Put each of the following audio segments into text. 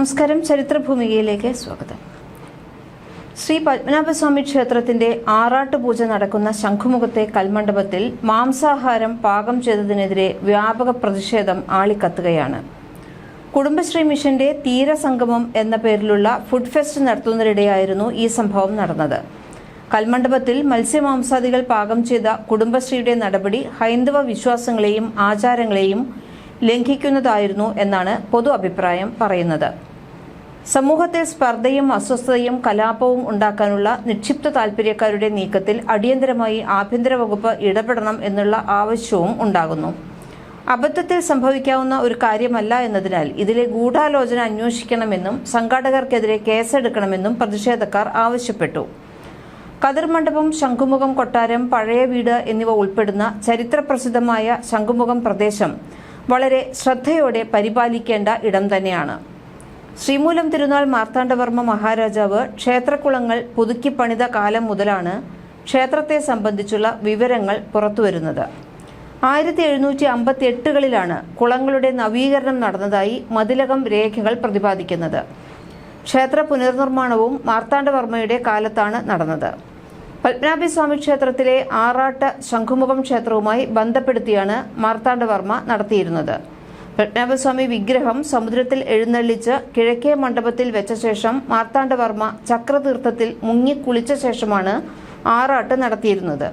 നമസ്കാരം. ചരിത്രഭൂമികയിലേക്ക് സ്വാഗതം. ശ്രീ പത്മനാഭസ്വാമി ക്ഷേത്രത്തിന്റെ ആറാട്ട് പൂജ നടക്കുന്ന ശംഖുമുഖത്തെ കൽമണ്ഡപത്തിൽ മാംസാഹാരം പാകം ചെയ്തതിനെതിരെ വ്യാപക പ്രതിഷേധം ആളിക്കത്തുകയാണ്. കുടുംബശ്രീ മിഷന്റെ തീരസംഗമം എന്ന പേരിലുള്ള ഫുഡ് ഫെസ്റ്റ് നടത്തുന്നതിനിടെയായിരുന്നു ഈ സംഭവം നടന്നത്. കൽമണ്ഡപത്തിൽ മത്സ്യമാംസാദികൾ പാകം ചെയ്ത കുടുംബശ്രീയുടെ നടപടി ഹൈന്ദവ വിശ്വാസങ്ങളെയും ആചാരങ്ങളെയും ലംഘിക്കുന്നതായിരുന്നു എന്നാണ് പൊതു അഭിപ്രായം പറയുന്നത്. സമൂഹത്തിൽ സ്പർദ്ധയും അസ്വസ്ഥതയും കലാപവും ഉണ്ടാക്കാനുള്ള നിക്ഷിപ്ത താൽപര്യക്കാരുടെ നീക്കത്തിൽ അടിയന്തരമായി ആഭ്യന്തര വകുപ്പ് ഇടപെടണം എന്നുള്ള ആവശ്യവും ഉണ്ടാകുന്നു. അബദ്ധത്തിൽ സംഭവിക്കാവുന്ന ഒരു കാര്യമല്ല എന്നതിനാൽ ഇതിലെ ഗൂഢാലോചന അന്വേഷിക്കണമെന്നും സംഘാടകർക്കെതിരെ കേസെടുക്കണമെന്നും പ്രതിഷേധക്കാർ ആവശ്യപ്പെട്ടു. കതിർമണ്ഡപം ശംഖുമുഖം കൊട്ടാരം പഴയ വീട് എന്നിവ ഉൾപ്പെടുന്ന ചരിത്രപ്രസിദ്ധമായ ശംഖുമുഖം പ്രദേശം വളരെ ശ്രദ്ധയോടെ പരിപാലിക്കേണ്ട ഇടം തന്നെയാണ്. ശ്രീമൂലം തിരുനാൾ മാർത്താണ്ഡവർമ്മ മഹാരാജാവ് ക്ഷേത്രക്കുളങ്ങൾ പുതുക്കി പണിത കാലം മുതലാണ് ക്ഷേത്രത്തെ സംബന്ധിച്ചുള്ള വിവരങ്ങൾ പുറത്തുവരുന്നത്. ആയിരത്തി എഴുന്നൂറ്റി അമ്പത്തി എട്ടുകളിലാണ് കുളങ്ങളുടെ നവീകരണം നടന്നതായി മതിലകം രേഖകൾ പ്രതിപാദിക്കുന്നത്. ക്ഷേത്ര പുനർനിർമ്മാണവും മാർത്താണ്ഡവർമ്മയുടെ കാലത്താണ് നടന്നത്. പത്മനാഭസ്വാമി ക്ഷേത്രത്തിലെ ആറാട്ട് ശംഖുമുഖം ക്ഷേത്രവുമായി ബന്ധപ്പെടുത്തിയാണ് മാർത്താണ്ഡവർമ്മ നടത്തിയിരുന്നത്. പത്മനാഭസ്വാമി വിഗ്രഹം സമുദ്രത്തിൽ എഴുന്നള്ളിച്ച് കിഴക്കേ മണ്ഡപത്തിൽ വെച്ച ശേഷം മാർത്താണ്ഡവർമ്മ ചക്രതീർത്ഥത്തിൽ മുങ്ങി കുളിച്ച ശേഷമാണ് ആറാട്ട് നടത്തിയിരുന്നത്.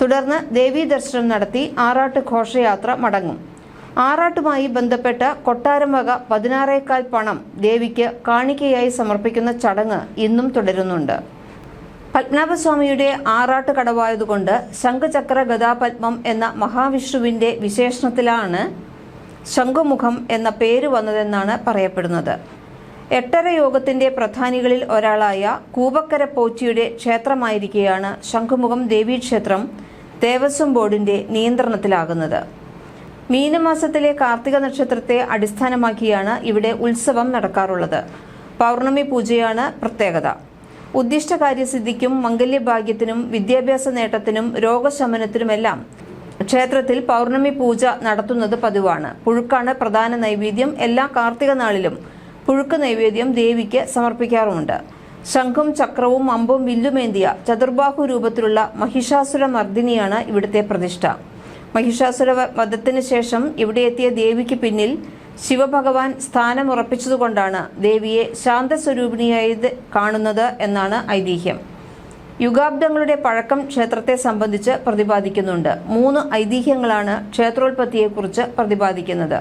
തുടർന്ന് ദേവീ ദർശനം നടത്തി ആറാട്ട് ഘോഷയാത്ര മടങ്ങും. ആറാട്ടുമായി ബന്ധപ്പെട്ട കൊട്ടാരം വക പതിനാറേക്കാൽ പണം ദേവിക്ക് കാണിക്കയായി സമർപ്പിക്കുന്ന ചടങ്ങ് ഇന്നും തുടരുന്നുണ്ട്. പത്മനാഭസ്വാമിയുടെ ആറാട്ട് കടവായതുകൊണ്ട് ശംഖചക്ര ഗതാപത്മം എന്ന മഹാവിഷ്ണുവിന്റെ വിശേഷണത്തിലാണ് ശംഖുമുഖം എന്ന പേര് വന്നതെന്നാണ് പറയപ്പെടുന്നത്. എട്ടര യോഗത്തിന്റെ പ്രധാനികളിൽ ഒരാളായ കൂവക്കര പോച്ചിയുടെ ക്ഷേത്രമായിരിക്കെയാണ് ശംഖുമുഖം ദേവീക്ഷേത്രം ദേവസ്വം ബോർഡിന്റെ നിയന്ത്രണത്തിലാകുന്നത്. മീനമാസത്തിലെ കാർത്തിക നക്ഷത്രത്തെ അടിസ്ഥാനമാക്കിയാണ് ഇവിടെ ഉത്സവം നടക്കാറുള്ളത്. പൗർണമി പൂജയാണ് പ്രത്യേകത. ഉദ്ദിഷ്ട കാര്യസിദ്ധിക്കും മംഗല്യഭാഗ്യത്തിനും വിദ്യാഭ്യാസ നേട്ടത്തിനും രോഗശമനത്തിനുമെല്ലാം ക്ഷേത്രത്തിൽ പൗർണമി പൂജ നടത്തുന്നത് പതിവാണ്. പുഴുക്കാണ് പ്രധാന നൈവേദ്യം എല്ലാ കാർത്തിക നാളിലും. പുഴുക്ക് നൈവേദ്യം ദേവിക്ക് സമർപ്പിക്കാറുമുണ്ട്. ശംഖും ചക്രവും അമ്പും വില്ലുമേന്തിയ ചതുർബാഹു രൂപത്തിലുള്ള മഹിഷാസുര മർദ്ദിനിയാണ് ഇവിടുത്തെ പ്രതിഷ്ഠ. മഹിഷാസുര വധത്തിന് ശേഷം ഇവിടെ എത്തിയ ദേവിക്ക് പിന്നിൽ ശിവഭഗവാൻ സ്ഥാനമുറപ്പിച്ചതുകൊണ്ടാണ് ദേവിയെ ശാന്തസ്വരൂപിണിയായത് കാണുന്നത് എന്നാണ് ഐതിഹ്യം. യുഗാബ്ദങ്ങളുടെ പഴക്കം ക്ഷേത്രത്തെ സംബന്ധിച്ച് പ്രതിപാദിക്കുന്നുണ്ട്. മൂന്ന് ഐതിഹ്യങ്ങളാണ് ക്ഷേത്രോൽപത്തിയെക്കുറിച്ച് പ്രതിപാദിക്കുന്നത്.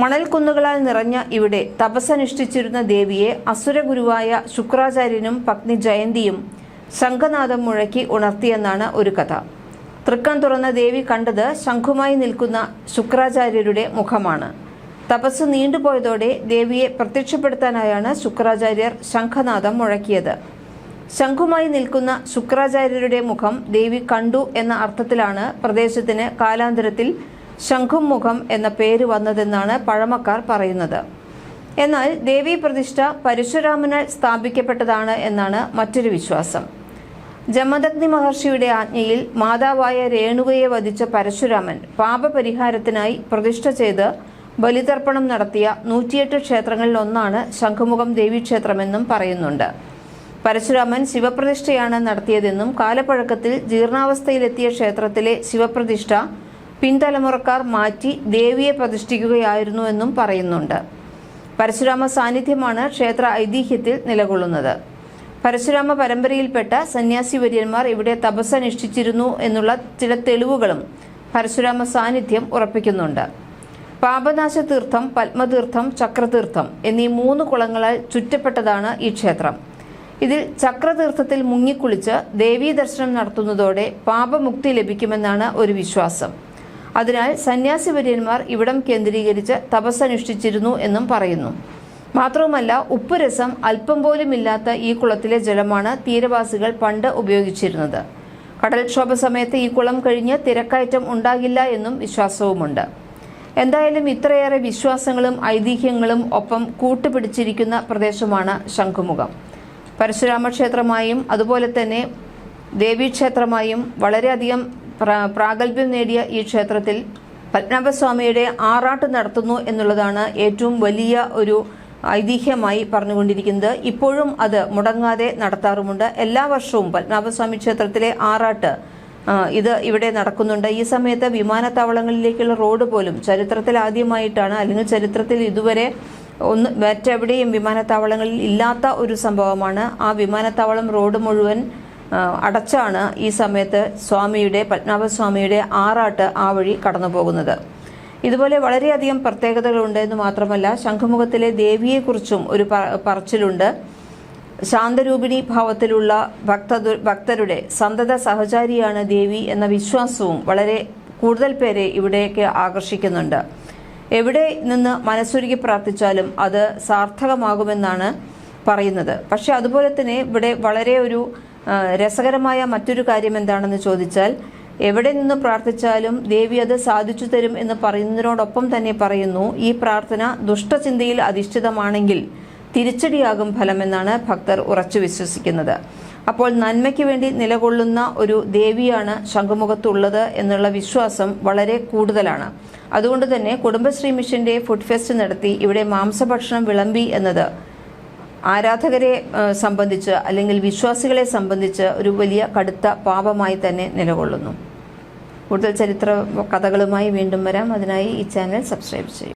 മണൽക്കുന്നുകളാൽ നിറഞ്ഞ ഇവിടെ തപസ്സനുഷ്ഠിച്ചിരുന്ന ദേവിയെ അസുരഗുരുവായ ശുക്രാചാര്യനും പത്നി ജയന്തിയും ശംഖനാഥം മുഴക്കി ഉണർത്തിയെന്നാണ് ഒരു കഥ. തൃക്കം തുറന്ന ദേവി കണ്ടത് ശംഖുമായി നിൽക്കുന്ന ശുക്രാചാര്യരുടെ മുഖമാണ്. തപസ് നീണ്ടുപോയതോടെ ദേവിയെ പ്രത്യക്ഷപ്പെടുത്താനായാണ് ശുക്രാചാര്യർ ശംഖനാഥം മുഴക്കിയത്. ശംഖുമായി നിൽക്കുന്ന ശുക്രാചാര്യരുടെ മുഖം ദേവി കണ്ടു എന്ന അർത്ഥത്തിലാണ് പ്രദേശത്തിന് കാലാന്തരത്തിൽ ശംഖും മുഖം എന്ന പേര് വന്നതെന്നാണ് പഴമക്കാർ പറയുന്നത്. എന്നാൽ ദേവി പ്രതിഷ്ഠ പരശുരാമനാൽ സ്ഥാപിക്കപ്പെട്ടതാണ് എന്നാണ് മറ്റൊരു വിശ്വാസം. ജമദഗ്നി മഹർഷിയുടെ ആജ്ഞയിൽ മാതാവായ രേണുകയെ വധിച്ച പരശുരാമൻ പാപപരിഹാരത്തിനായി പ്രതിഷ്ഠ ചെയ്ത് ബലിതർപ്പണം നടത്തിയ നൂറ്റിയെട്ട് ക്ഷേത്രങ്ങളിൽ ഒന്നാണ് ശംഖുമുഖം ദേവീക്ഷേത്രമെന്നും പറയുന്നുണ്ട്. പരശുരാമൻ ശിവപ്രതിഷ്ഠയാണ് നടത്തിയതെന്നും കാലപ്പഴക്കത്തിൽ ജീർണാവസ്ഥയിലെത്തിയ ക്ഷേത്രത്തിലെ ശിവപ്രതിഷ്ഠ പിൻതലമുറക്കാർ മാറ്റി ദേവിയെ പ്രതിഷ്ഠിക്കുകയായിരുന്നു എന്നും പറയുന്നുണ്ട്. പരശുരാമ സാന്നിധ്യമാണ് ക്ഷേത്ര ഐതിഹ്യത്തിൽ നിലകൊള്ളുന്നത്. പരശുരാമ പരമ്പരയിൽപ്പെട്ട സന്യാസി വര്യന്മാർ ഇവിടെ തപസ് അനുഷ്ഠിച്ചിരുന്നു എന്നുള്ള ചില തെളിവുകളും പരശുരാമ സാന്നിധ്യം ഉറപ്പിക്കുന്നുണ്ട്. പാപനാശ തീർത്ഥം പത്മതീർത്ഥം ചക്രതീർത്ഥം എന്നീ മൂന്ന് കുളങ്ങളാൽ ചുറ്റപ്പെട്ടതാണ് ഈ ക്ഷേത്രം. ഇതിൽ ചക്രതീർത്ഥത്തിൽ മുങ്ങിക്കുളിച്ച് ദേവീ ദർശനം നടത്തുന്നതോടെ പാപമുക്തി ലഭിക്കുമെന്നാണ് ഒരു വിശ്വാസം. അതിനാൽ സന്യാസി വര്യന്മാർ ഇവിടം കേന്ദ്രീകരിച്ച് തപസ്സനുഷ്ഠിച്ചിരുന്നു എന്നും പറയുന്നു. മാത്രവുമല്ല ഉപ്പുരസം അല്പം പോലും ഇല്ലാത്ത ഈ കുളത്തിലെ ജലമാണ് തീരവാസികൾ പണ്ട് ഉപയോഗിച്ചിരുന്നത്. കടൽക്ഷോഭ സമയത്ത് ഈ കുളം കഴിഞ്ഞ് തിരക്കയറ്റം ഉണ്ടാകില്ല എന്നും വിശ്വാസവുമുണ്ട്. എന്തായാലും ഇത്രയേറെ വിശ്വാസങ്ങളും ഐതിഹ്യങ്ങളും ഒപ്പം കൂട്ടുപിടിച്ചിരിക്കുന്ന പ്രദേശമാണ് ശംഖുമുഖം. പരശുരാമ ക്ഷേത്രമായും അതുപോലെ തന്നെ ദേവീക്ഷേത്രമായും വളരെയധികം പ്രാ- പ്രാഗൽഭ്യം നേടിയ ഈ ക്ഷേത്രത്തിൽ പത്മനാഭസ്വാമിയുടെ ആറാട്ട് നടത്തുന്നു എന്നുള്ളതാണ് ഏറ്റവും വലിയ ഒരു ഐതിഹ്യമായി പറഞ്ഞുകൊണ്ടിരിക്കുന്നത്. ഇപ്പോഴും അത് മുടങ്ങാതെ നടത്താറുമുണ്ട്. എല്ലാ വർഷവും പത്മനാഭസ്വാമി ക്ഷേത്രത്തിലെ ആറാട്ട് ഇത് ഇവിടെ നടക്കുന്നുണ്ട്. ഈ സമയത്ത് വിമാനത്താവളങ്ങളിലേക്കുള്ള റോഡ് പോലും ചരിത്രത്തിൽ ആദ്യമായിട്ടാണ് അല്ലെങ്കിൽ ചരിത്രത്തിൽ ഇതുവരെ ഒന്ന് മറ്റെവിടെയും വിമാനത്താവളങ്ങളിൽ ഇല്ലാത്ത ഒരു സംഭവമാണ്. ആ വിമാനത്താവളം റോഡ് മുഴുവൻ അടച്ചാണ് ഈ സമയത്ത് സ്വാമിയുടെ പത്മനാഭസ്വാമിയുടെ ആറാട്ട് ആ വഴി കടന്നു പോകുന്നത് ഇതുപോലെ വളരെയധികം പ്രത്യേകതകളുണ്ട് എന്ന് മാത്രമല്ല ശംഖുമുഖത്തിലെ ദേവിയെക്കുറിച്ചും ഒരു പറച്ചിലുണ്ട്. ശാന്തരൂപിണി ഭാവത്തിലുള്ള ഭക്ത ഭക്തരുടെ സന്തത സഹചാരിയാണ് ദേവി എന്ന വിശ്വാസവും വളരെ കൂടുതൽ പേരെ ഇവിടേക്ക് ആകർഷിക്കുന്നുണ്ട്. എവിടെ നിന്ന് മനസ്സൊരുക്കി പ്രാർത്ഥിച്ചാലും അത് സാർത്ഥകമാകുമെന്നാണ് പറയുന്നത്. പക്ഷെ അതുപോലെ തന്നെ ഇവിടെ വളരെ ഒരു രസകരമായ മറ്റൊരു കാര്യം എന്താണെന്ന് ചോദിച്ചാൽ എവിടെ നിന്ന് പ്രാർത്ഥിച്ചാലും ദേവി അത് സാധിച്ചു തരും എന്ന് പറയുന്നതിനോടൊപ്പം തന്നെ പറയുന്നു ഈ പ്രാർത്ഥന ദുഷ്ടചിന്തയിൽ അധിഷ്ഠിതമാണെങ്കിൽ തിരിച്ചടിയാകും ഫലമെന്നാണ് ഭക്തർ ഉറച്ചു വിശ്വസിക്കുന്നത്. അപ്പോൾ നന്മയ്ക്ക് വേണ്ടി നിലകൊള്ളുന്ന ഒരു ദേവിയാണ് ശംഖുമുഖത്തുള്ളത് എന്നുള്ള വിശ്വാസം വളരെ കൂടുതലാണ്. അതുകൊണ്ട് തന്നെ കുടുംബശ്രീ മിഷന്റെ ഫുഡ് ഫെസ്റ്റ് നടത്തി ഇവിടെ മാംസഭക്ഷണം വിളമ്പി എന്നത് ആരാധകരെ സംബന്ധിച്ച് അല്ലെങ്കിൽ വിശ്വാസികളെ സംബന്ധിച്ച് ഒരു വലിയ കടുത്ത പാപമായി തന്നെ നിലകൊള്ളുന്നു. കൂടുതൽ ചരിത്ര കഥകളുമായി വീണ്ടും വരാം. അതിനായി ഈ ചാനൽ സബ്സ്ക്രൈബ് ചെയ്യും